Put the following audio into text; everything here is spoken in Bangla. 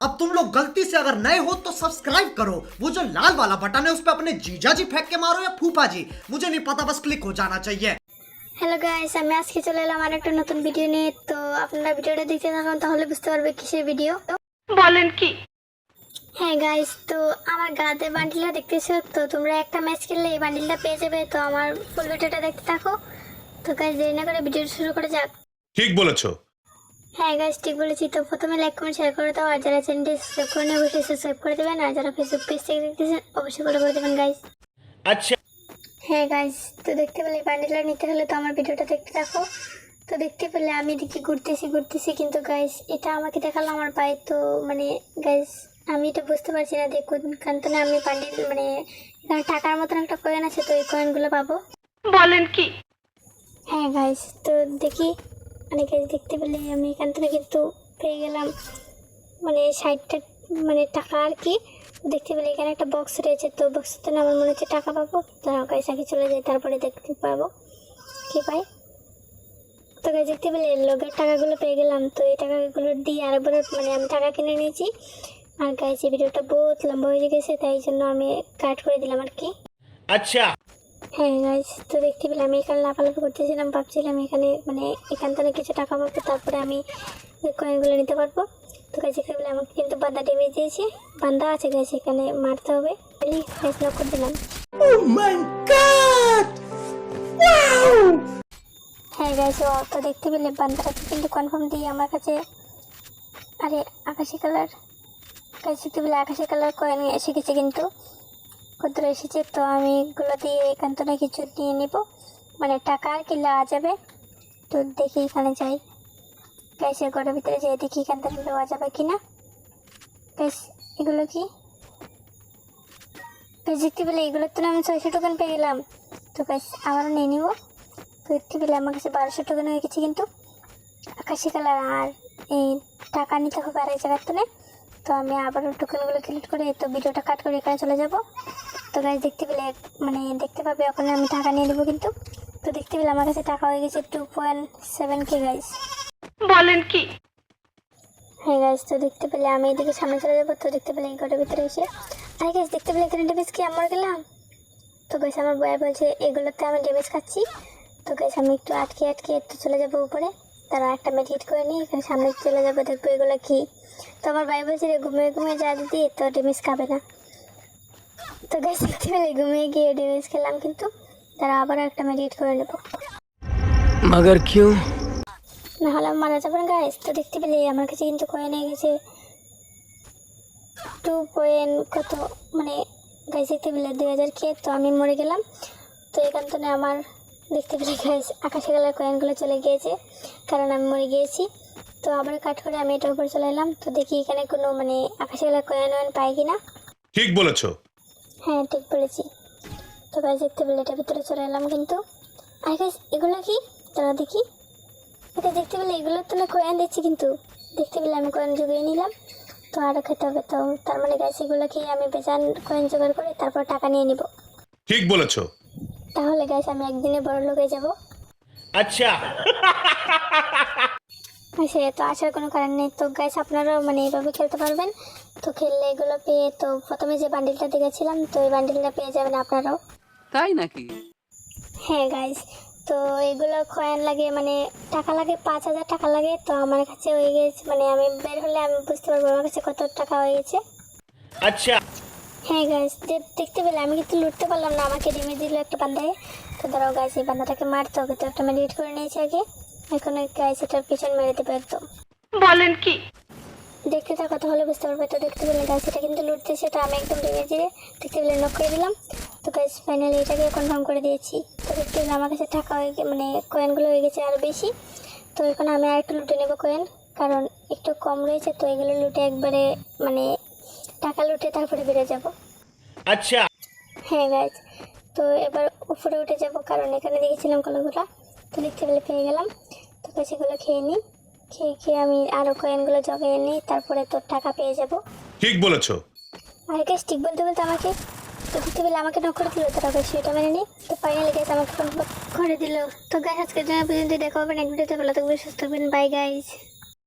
अब तुम लोग गलती से अगर नए हो तो सब्सक्राइब करो वो जो लाल वाला बटन है उस पर अपने जीजा जी फेंक के मारो या फूफा जी मुझे नहीं पता बस क्लिक हो जाना चाहिए হ্যালো গাইস আমি আজকে চলে এলাম আর একটা নতুন ভিডিও নিয়ে তো আপনারা ভিডিওটা দেখতে থাকুন তাহলে বুঝতে পারবে কিসের ভিডিও বলেন কি হ্যাঁ গাইস তো আমার গাতে বান্ডিলটা দেখতেছো তো তোমরা একটা ম্যাচ খেললে এই বান্ডিলটা পেয়ে যাবে তো আমার ফুল ভিডিওটা দেখতে থাকো তো গাইস দেরি না করে ভিডিও শুরু করে যাক ঠিক বলেছো হ্যাঁ গাইস ঠিক বলেছি। তো প্রথমে লাইক কমেন্ট শেয়ার করে দাও। আর যারা চ্যানেলটি সাবস্ক্রাইব করে নেই অবশ্যই সাবস্ক্রাইব করে দেবেন। আর যারা ফেসবুক পেজ থেকে দেখতেছেন অবশ্যই ফলো করে দেবেন গাইস আচ্ছা। হ্যাঁ গাইস তো দেখতে পেলে বান্ডিলটা নিতে হলে তো আমার ভিডিওটা দেখতে থাকো তো দেখতে পেলে আমি এদিকে ঘুরতেছি ঘুরতেছি কিন্তু গাইস এটা আমাকে দেখাল আমার পায়ে তো মানে গাইস আমি এটা বুঝতে পারছি না দেখুন কান্তনে আমি বান্ডিল মানে এখানে টাকার মতন একটা কয়েন আছে তো এই কয়েনগুলো পাবো। বলেন কি? হ্যাঁ গাইস তো দেখি। মানে গাইস দেখতে পেলে আমি এখান থেকে কিন্তু পেয়ে গেলাম। মানে ষাটটা মানে টাকা আর কি। দেখতে পেলে এখানে একটা বক্স রয়েছে, তো বক্সতে আমার মনে হচ্ছে টাকা পাবো। তারা গাইস আগে চলে যায় তারপরে দেখতে পারব কি পাই? তো গাইস দেখতে পেলে লোকের টাকাগুলো পেয়ে গেলাম। তো এই টাকাগুলো দিয়ে আরেকবার মানে আমি টাকা কিনে নিয়েছি। আর এই ভিডিওটা বহুত লম্বা হয়ে গেছে, তাই জন্য আমি কাট করে দিলাম আর কি। আচ্ছা। হ্যাঁ গাইস তো দেখতে পেলে আমি এখানে লাফালাফি করতেছিলাম ভাবছিলাম এখানে মানে এখান থেকে কিছু টাকা পাবো তারপরে আমি কয়েনগুলো নিতে পারব। তো গাছ দেখতে পেলে আমাকে কিন্তু বান্দা ডেমে দিয়েছে। বান্দা আছে গাছ এখানে মারতে হবে। গাছ লক করে দিলাম। হ্যাঁ গাইস ও তো দেখতে পেলে বান্দাটাকে কিন্তু কনফার্ম দিয়ে আমার কাছে আরে আকাশি কালার গাছ দেখতে পেলে আকাশি কালার কয়েন এসে গেছে কিন্তু। কত এসেছে, তো আমি এগুলো দিয়ে এখান থেকে কিছু নিয়ে নিব। মানে টাকা আর কি লওয়া যাবে, তো দেখি এখানে যাই। গ্যাসের ঘরের ভিতরে যাই দেখি এখান থেকে লওয়া যাবে কি না গ্যাস এগুলো কি? গ্যাস দেখতে পেলে এগুলোর তো আমি ছয়শো টোকেন পেয়ে গেলাম। তো গ্যাস আবারও নিয়ে নিব। তো দেখতে পেলে আমার কাছে বারোশো টোকেন হয়ে গেছে কিন্তু। আকাশি কালার, আর এই টাকা নিতে হবে আর এক জায়গার তুলে। তো আমি আবারও টোকেনগুলো ক্লিক করে তো ভিডিওটা কাট করে এখানে চলে যাব। তো গাইজ দেখতে পেলে মানে দেখতে পাবে ওখানে আমি টাকা নিয়ে নেব কিন্তু। তো দেখতে পেলে আমার কাছে টাকা হয়ে গেছে two point seven K guys বলেন কি? হ্যাঁ গাইজ তো দেখতে পেলে আমি এদিকে সামনে চলে যাব। তো দেখতে পেলে এই ঘরের ভিতরে এসে। আরে গাইজ দেখতে পেলে এখানে ডেমেজ কি? আমার গেলাম। তো গাইজ আমার বয় বলছে এগুলোতে আমি ডেমেজ খাচ্ছি। তো গাইজ আমি একটু আটকে আটকে একটু চলে যাব উপরে। তারা একটা মেয়ে হিট করে নিয়ে এখানে সামনে চলে যাবে দেখব এগুলো কি। তো আমার ভাই বলছে রে ঘুমিয়ে ঘুমিয়ে যা দিদি তো ডিমিস খাবে না। তো গাছ দেখতে পেলে ঘুমিয়ে গিয়ে ডিমিস খেলাম কিন্তু তারা আবার একটা মেয়ে হিট করে নেব। মাগার কিউ? না হলে মারা যাবেন গাইস তো দেখতে পেলে আমার কাছে কিন্তু কয়েন নিয়ে গেছে টু পয়েন্ট কত মানে গাইস দেখতে পেলে দুই হাজার কে তো আমি মরে গেলাম। তো এখান থেকে আমার দেখতে পেলে গাইস আকাশে কালার কয়েনগুলো চলে গিয়েছে কারণ আমি মরে গিয়েছি। তো আবার কাট করে আমি এটার উপরে চলে এলাম। তো দেখি এখানে কোনো মানে আকাশে কালার কয়েন ওয়েন পাই কিনা? ঠিক বলেছ। হ্যাঁ ঠিক বলেছি। তো গাছ দেখতে পেলে এটার ভিতরে চলে এলাম কিন্তু। আর গাছ এগুলো কি? তারা দেখি। এটা দেখতে পেলে এগুলোর তো না কয়েন দিচ্ছি কিন্তু। দেখতে পেলে আমি কয়েন জোগাড়িয়ে নিলাম। তো আরও খেতে হবে তো। তার মানে গাছ এগুলো কি আমি বেচান কয়েন জোগাড় করে তারপর টাকা নিয়ে নিব। ঠিক বলেছ। তাহলে গাইস আমি একদিনে বড় লোক হয়ে যাব। আচ্ছা। সে তো আসার কোনো কারণ নেই। তো গাইস আপনারাও মানে এইভাবে খেলতে পারবেন। তো খেললে এগুলো পেয়ে তো প্রথমে যে বান্ডিলটা দেখেছিলাম তো এই বান্ডিলটা পেয়ে যাবেন আপনারাও। তাই নাকি? হ্যাঁ গাইস তো এগুলো কয়েন লাগে মানে টাকা লাগে পাঁচ হাজার টাকা লাগে। তো আমার কাছে হয়ে গেছে মানে আমি বের হলে আমি বুঝতে পারব আমার কাছে কত টাকা হয়ে গেছে আচ্ছা। হ্যাঁ গাইস দেখতে পেলে আমি কিন্তু লুটতে পারলাম না আমাকে ডেমে দিল একটা বান্দায়। তো ধরো গাইস এই বান্দাটাকে মারতে হবে তো একটা মেডিট করে নিয়েছি আগে। এখন গাইস এটার পিছন মেরে দেবে একদম বলেন কি? দেখতে থাকো তাহলে বুঝতে পারবে তো দেখতে পেলে গাছ এটা কিন্তু লুটতে সেটা আমি একদম ডেমে দিয়ে দেখতে পেলে নক করে দিলাম। তো গাছ ফাইনালি এটাকে কনফার্ম করে দিয়েছি। তো দেখতে পেলে আমার কাছে টাকা হয়ে মানে কয়েনগুলো হয়ে গেছে আরও বেশি। তো এখন আমি আর একটু লুটে নেব কয়েন কারণ একটু কম রয়েছে তো এগুলো লুটে একবারে মানে টাকা লুটে তারপরে বেরো যাব। আচ্ছা। হ্যাঁ গাছ তো এবার উপরে উঠে যাব কারণ এখানে দেখেছিলাম কলগুলো তো দেখতে পেলে পেয়ে গেলাম। তো সেগুলো খেয়ে নিই খেয়ে খেয়ে আমি আরও কয়েনগুলো জমিয়ে নিই তারপরে তোর টাকা পেয়ে যাব। ঠিক বলেছ। আর গাছ ঠিক বলতে বলতে আমাকে তো দেখতে পেলে আমাকে নক করে দিল তারা গাছ সেটা মেনে নিই তো ফাইনালি গাছ আমাকে করে দিল। তো গাছ আজকের জন্য পর্যন্ত দেখা হবে নেক্সট ভিডিওতে ভালো থাকবে সুস্থ থাকবেন বাই গাইজ